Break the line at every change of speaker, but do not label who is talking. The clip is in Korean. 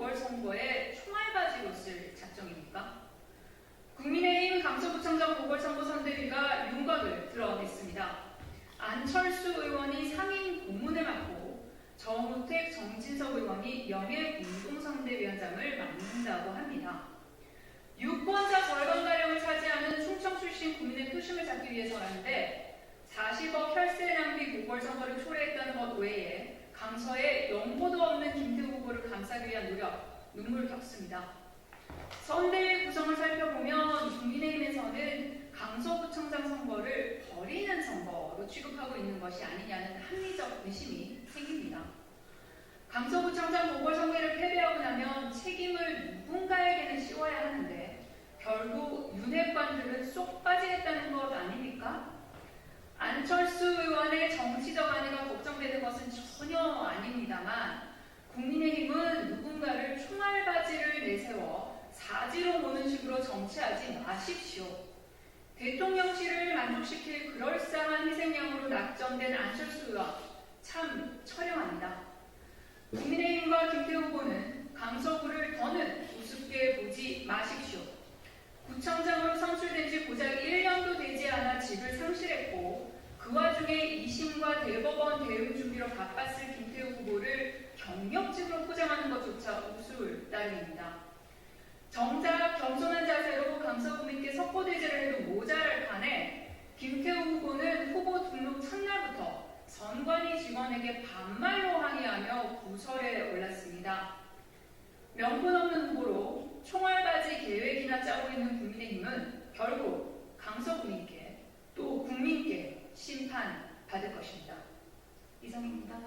보궐선거에 총알받이 로쓸 작정입니까? 국민의힘 강서구청장 보궐선거 선대위가 윤곽을 드러냈습니다. 안철수 의원이 상임 고문을 맡고 정우택, 정진석 의원이 명예 공동선대위원장을 맡는다고 합니다. 유권자 절감 눈물겹습니다. 선대위 구성을 살펴보면 국민의힘에서는 강서구청장 선거를 버리는 선거로 취급하고 있는 것이 아니냐는 합리적 의심이 생깁니다. 강서구청장 보궐선거를 패배하고 나면 책임을 누군가에게는 씌워야 하는데 결국 윤핵관들은 쏙 빠지겠다는 것 아닙니까? 안철수 의원의 정치적 안위가 걱정되는 것은 전혀 아닙니다만 국민의힘은 누군가를 총알바지를 내세워 사지로 모는 식으로 정치하지 마십시오. 대통령실을 만족시킬 그럴싸한 희생양으로 낙점된 안철수 의원 참 처량합니다. 국민의힘과 김태우 후보는 강서구를 더는 우습게 보지 마십시오. 구청장으로 선출된 지 고작 1년도 되지 않아 집을 상실했고 그 와중에 2심과 대법원 대응 준비로 바빴을 김태우 후보를 경력직으로 포장하는 것조차 우스울 따름입니다. 정작 겸손한 자세로 강서구민께 석고대죄를 해도 모자랄 판에 김태우 후보는 후보 등록 첫날부터 선관위 직원에게 반말로 항의하며 구설에 올랐습니다. 명분 없는 후보로 총알바지 계획이나 짜고 있는 국민의힘은 결국 강서구민께 또 국민께 심판받을 것입니다. 이상입니다.